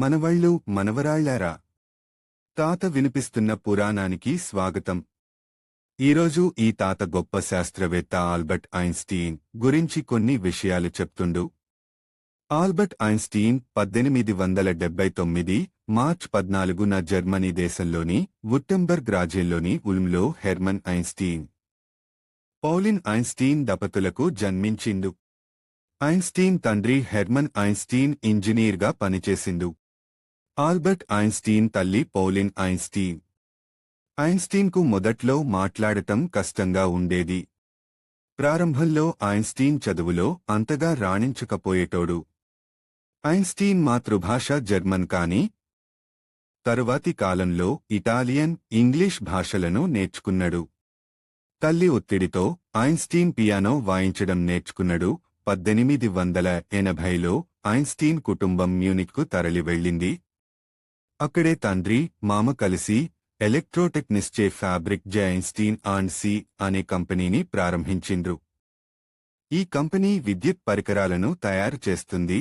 మనవళ్ళు మనవరాళ్ళారా తాత వినిపిస్తున్న పురాణానికి స్వాగతం. ఈరోజు ఈ తాత గొప్ప శాస్త్రవేత్త ఆల్బర్ట్ ఐన్స్టీన్ గురించి కొన్ని విషయాలు చెప్తుండు. ఆల్బర్ట్ ఐన్స్టీన్ పద్దెనిమిది వందల డెబ్బై తొమ్మిది మార్చ్ పద్నాలుగున జర్మనీ దేశంలోని వుట్టెంబర్గ్ రాజ్యంలోని ఉల్మ్లో హెర్మన్ ఐన్స్టీన్ పౌలిన్ ఐన్స్టీన్ దంపతులకు జన్మించిండు. ఐన్స్టీన్ తండ్రి హెర్మన్ ఐన్స్టీన్ ఇంజనీర్గా పనిచేసిండు. ఆల్బర్ట్ ఐన్స్టీన్ తల్లి పౌలిన్ ఐన్స్టీన్. ఐన్స్టీన్కు మొదట్లో మాట్లాడటం కష్టంగా ఉండేది. ప్రారంభంలో ఐన్స్టీన్ చదువులో అంతగా రాణించకపోయేటోడు. ఐన్స్టీన్ మాతృభాష జర్మన్ కాని తరువాతి కాలంలో ఇటాలియన్ ఇంగ్లీష్ భాషలను నేర్చుకున్నాడు. తల్లి ఒత్తిడితో ఐన్స్టీన్ పియానో వాయించడం నేర్చుకున్నాడు. పద్దెనిమిది వందల ఎనభైలో ఐన్స్టీన్ కుటుంబం మ్యూనిక్కు తరలి వెళ్ళింది. అక్కడే తండ్రి మామ కలిసి Elektrotechnische Fabrik J Einstein and C అనే కంపెనీని ప్రారంభించిండ్రు. ఈ కంపెనీ విద్యుత్ పరికరాలను తయారు చేస్తుంది.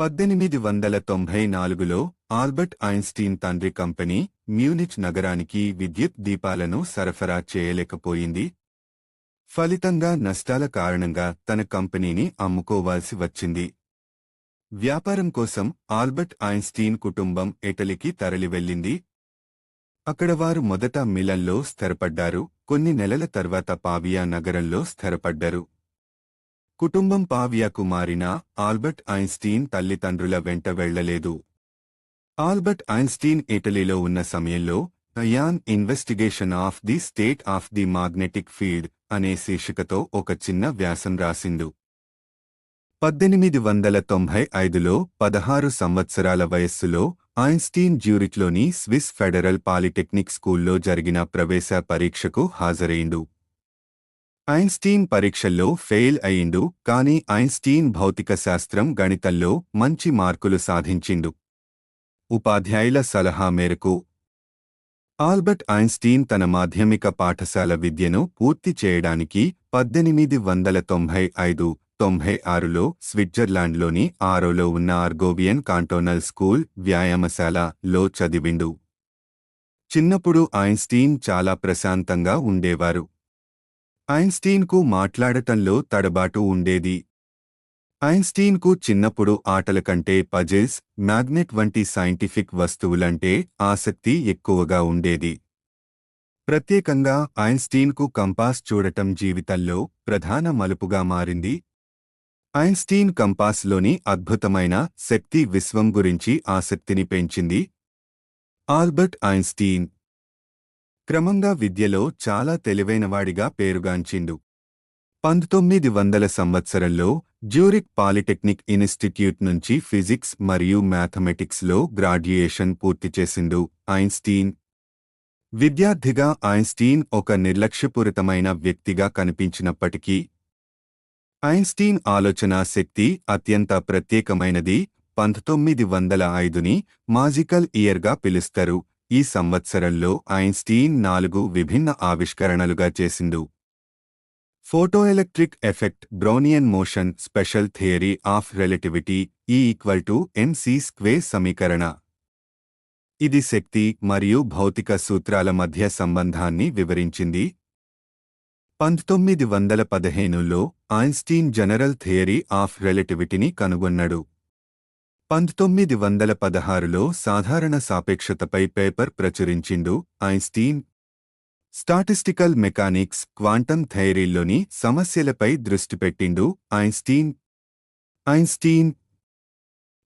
పద్దెనిమిది వందల తొంభై నాలుగులో ఆల్బర్ట్ ఐన్స్టీన్ తండ్రి కంపెనీ మ్యూనిచ్ నగరానికి విద్యుత్ దీపాలను సరఫరా చేయలేకపోయింది. ఫలితంగా నష్టాల కారణంగా తన కంపెనీని అమ్ముకోవాల్సి వచ్చింది. వ్యాపారం కోసం ఆల్బర్ట్ ఐన్స్టీన్ కుటుంబం ఇటలీకి తరలివెళ్ళింది అక్కడ వారు మొదట మిలన్లో స్థిరపడ్డారు కొన్ని నెలల తర్వాత పావియా నగరంలో స్థిరపడ్డారు. కుటుంబం పావియాకు మారినా ఆల్బర్ట్ ఐన్స్టీన్ తల్లిదండ్రుల వెంట వెళ్ళలేదు ఆల్బర్ట్ ఐన్స్టీన్ ఇటలీలో ఉన్న సమయంలో an investigation of the state of the magnetic field అనే శీర్షికతో ఒక చిన్న వ్యాసం రాసిండు. పద్దెనిమిది వందల తొంభై ఐదులో పదహారు సంవత్సరాల వయస్సులో ఐన్స్టీన్ జ్యూరిక్లోని స్విస్ ఫెడరల్ పాలిటెక్నిక్ స్కూల్లో జరిగిన ప్రవేశ పరీక్షకు హాజరైండు ఐన్స్టీన్ పరీక్షల్లో ఫెయిల్ అయిండు కాని ఐన్స్టీన్ భౌతిక శాస్త్రం గణితంలో మంచి మార్కులు సాధించిండు. ఉపాధ్యాయుల సలహా మేరకు ఆల్బర్ట్ ఐన్స్టీన్ తన మాధ్యమిక పాఠశాల విద్యను పూర్తి చేయడానికి పద్దెనిమిది వందల తొంభై ఐదు తొంభై ఆరులో స్విట్జర్లాండ్లోని ఆరోలో ఉన్న ఆర్గోబియన్ కాంటోనల్ స్కూల్ వ్యాయామశాలలో చదివిండు. చిన్నప్పుడు ఐన్స్టీన్ చాలా ప్రశాంతంగా ఉండేవారు. ఐన్స్టీన్కు మాట్లాడటంలో తడబాటు ఉండేది. ఐన్స్టీన్కు చిన్నప్పుడు ఆటల కంటే పజిల్స్ మ్యాగ్నెట్ వంటి సైంటిఫిక్ వస్తువులంటే ఆసక్తి ఎక్కువగా ఉండేది. ప్రత్యేకంగా ఐన్స్టీన్కు కంపాస్ చూడటం జీవితంలో ప్రధాన మలుపుగా మారింది ఐన్స్టీన్ కంపాస్లోని అద్భుతమైన శక్తి విశ్వం గురించి ఆసక్తిని పెంచింది ఆల్బర్ట్ ఐన్స్టీన్. క్రమంగా విద్యలో చాలా తెలివైనవాడిగా పేరుగాంచిండు. పంతొమ్మిది వందల సంవత్సరంలో జ్యూరిక్ పాలిటెక్నిక్ ఇన్స్టిట్యూట్ నుంచి ఫిజిక్స్ మరియు మ్యాథమెటిక్స్లో గ్రాడ్యుయేషన్ పూర్తి చేసిండు ఐన్స్టీన్. విద్యార్థిగా ఐన్స్టీన్ ఒక నిర్లక్ష్యపూరితమైన వ్యక్తిగా కనిపించినప్పటికీ ఐన్స్టీన్ ఆలోచనా శక్తి అత్యంత ప్రత్యేకమైనది పంతొమ్మిది వందల ఐదుని మాజికల్ ఇయర్గా పిలుస్తారు. ఈ సంవత్సరంలో ఐన్స్టీన్ నాలుగు విభిన్న ఆవిష్కరణలుగా చేసిండు photoelectric effect Brownian motion special theory of relativity E equal to MC square సమీకరణ. ఇది శక్తి మరియు భౌతిక సూత్రాల మధ్య సంబంధాన్ని వివరించింది. పంతొమ్మిది వందల పదిహేనులో ఐన్స్టీన్ జనరల్ థియరీ ఆఫ్ రిలేటివిటీని కనుగొన్నాడు. పంతొమ్మిది వందల పదహారులో సాధారణ సాపేక్షతపై పేపర్ ప్రచురించిండు ఐన్స్టీన్. స్టాటిస్టికల్ మెకానిక్స్ క్వాంటం థైరీల్లోని సమస్యలపై దృష్టి పెట్టిండు ఐన్స్టీన్. ఐన్స్టీన్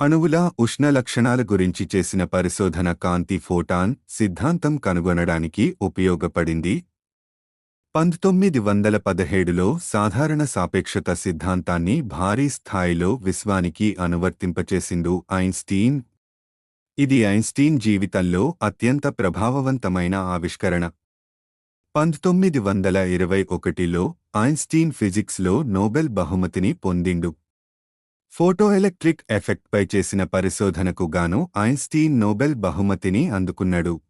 అణువుల ఉష్ణ లక్షణాల గురించి చేసిన పరిశోధన కాంతి ఫోటాన్ సిద్ధాంతం కనుగొనడానికి ఉపయోగపడింది పంతొమ్మిది వందల పదిహేడులో సాధారణ సాపేక్షత సిద్ధాంతాన్ని భారీ స్థాయిలో విశ్వానికి అనువర్తింపచేసిండు ఐన్స్టీన్. ఇది ఐన్స్టీన్ జీవితంలో అత్యంత ప్రభావవంతమైన ఆవిష్కరణ. పంతొమ్మిది వందల ఇరవై ఒకటిలో ఐన్స్టీన్ ఫిజిక్స్లో నోబెల్ బహుమతిని పొందిండు. ఫోటోఎలక్ట్రిక్ ఎఫెక్ట్పై చేసిన పరిశోధనకు గాను ఐన్స్టీన్ నోబెల్ బహుమతిని అందుకున్నాడు.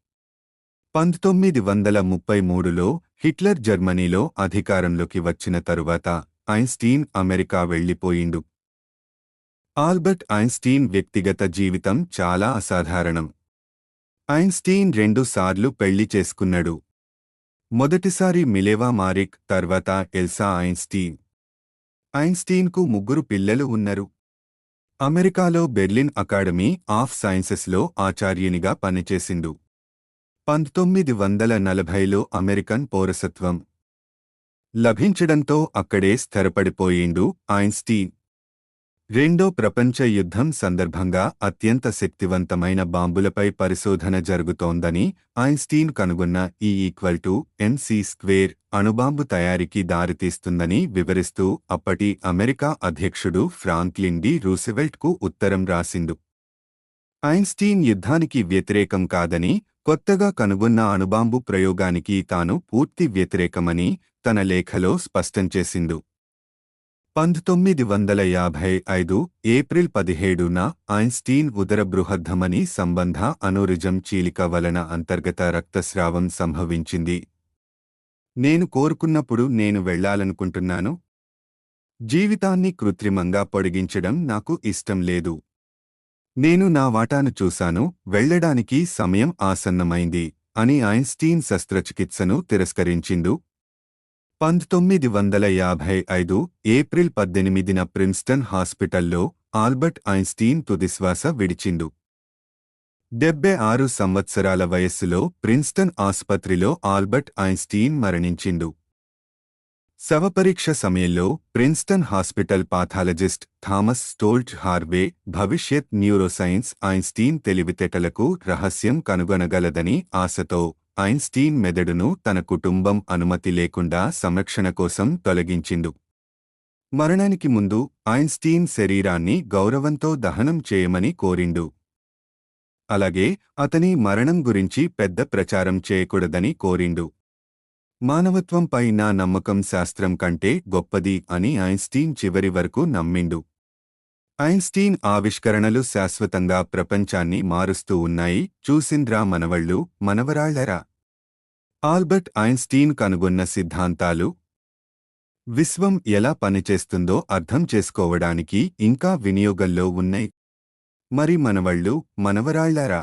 పంతొమ్మిది వందల ముప్పై మూడులో హిట్లర్ జర్మనీలో అధికారంలోకి వచ్చిన తరువాత ఐన్స్టీన్ అమెరికా వెళ్ళిపోయిండు ఆల్బర్ట్ ఐన్స్టీన్ వ్యక్తిగత జీవితం చాలా అసాధారణం. ఐన్స్టీన్ రెండుసార్లు పెళ్ళి చేసుకున్నాడు. మొదటిసారి మిలేవా మారిక్ తర్వాత ఎల్సా ఐన్స్టీన్. ఐన్స్టీన్కు ముగ్గురు పిల్లలు ఉన్నారు. అమెరికాలో బెర్లిన్ అకాడమీ ఆఫ్ సైన్సెస్లో ఆచార్యునిగా పనిచేసిండు. పంతొమ్మిది వందల నలభైలో అమెరికన్ పౌరసత్వం లభించడంతో అక్కడే స్థిరపడిపోయిండు ఐన్స్టీన్. రెండో ప్రపంచ యుద్ధం సందర్భంగా అత్యంత శక్తివంతమైన బాంబులపై పరిశోధన జరుగుతోందని ఐన్స్టీన్ కనుగొన్న E equal to MC square అణుబాంబు తయారీకి దారితీస్తుందని వివరిస్తూ అప్పటి అమెరికా అధ్యక్షుడు ఫ్రాంక్లిన్ డి రూసివెల్ట్కు ఉత్తరం రాసిండు. ఐన్స్టీన్ యుద్ధానికి వ్యతిరేకం కాదని కొత్తగా కనుగొన్న అణుబాంబు ప్రయోగానికి తాను పూర్తి వ్యతిరేకమని తన లేఖలో స్పష్టం చేసిండు పంతొమ్మిది వందల యాభై ఐదు ఏప్రిల్ పదిహేడున ఐన్స్టీన్ ఉదర బృహద్ధమని సంబంధ అనురిజం చీలిక వలన అంతర్గత రక్తస్రావం సంభవించింది. నేను కోరుకున్నప్పుడు నేను వెళ్ళాలనుకుంటున్నాను జీవితాన్ని కృత్రిమంగా పొడిగించడం నాకు ఇష్టం లేదు. నేను నా వాటాను చూశాను వెళ్ళడానికి సమయం ఆసన్నమైంది అని ఐన్స్టీన్ శస్త్రచికిత్సను తిరస్కరించిండు. పంతొమ్మిది వందల యాభై ఐదు ఏప్రిల్ పద్దెనిమిదిన ప్రిన్స్టన్ హాస్పిటల్లో ఆల్బర్ట్ ఐన్స్టీన్ తుదిశ్వాస విడిచిండు. డెబ్బై ఆరు సంవత్సరాల వయస్సులో ప్రిన్స్టన్ ఆసుపత్రిలో ఆల్బర్ట్ ఐన్స్టీన్ మరణించిండు. శవపరీక్ష సమయంలో Princeton hospital pathologist Thomas Stoltz Harvey భవిష్యత్ న్యూరోసైన్స్ ఐన్స్టీన్ తెలివితేటలకు రహస్యం కనుగొనగలదని ఆశతో ఐన్స్టీన్ మెదడును తన కుటుంబం అనుమతి లేకుండా సంరక్షణ కోసం తొలగించిండు. మరణానికి ముందు ఐన్స్టీన్ శరీరాన్ని గౌరవంతో దహనం చేయమని కోరిండు. అలాగే అతని మరణం గురించి పెద్ద ప్రచారం చేయకూడదని కోరిండు. మానవత్వంపై నా నమ్మకం శాస్త్రం కంటే గొప్పది అని ఐన్స్టీన్ చివరి వరకు నమ్మిండు. ఐన్స్టీన్ ఆవిష్కరణలు శాశ్వతంగా ప్రపంచాన్ని మారుస్తూ ఉన్నాయి చూసింద్రా మనవళ్ళు మనవరాళ్ళరా ఆల్బర్ట్ ఐన్స్టీన్ కనుగొన్న సిద్ధాంతాలు? విశ్వం ఎలా పనిచేస్తుందో అర్థం చేసుకోవడానికి ఇంకా వినియోగంలో ఉన్నాయి. మరి మనవళ్ళు మనవరాళ్ళారా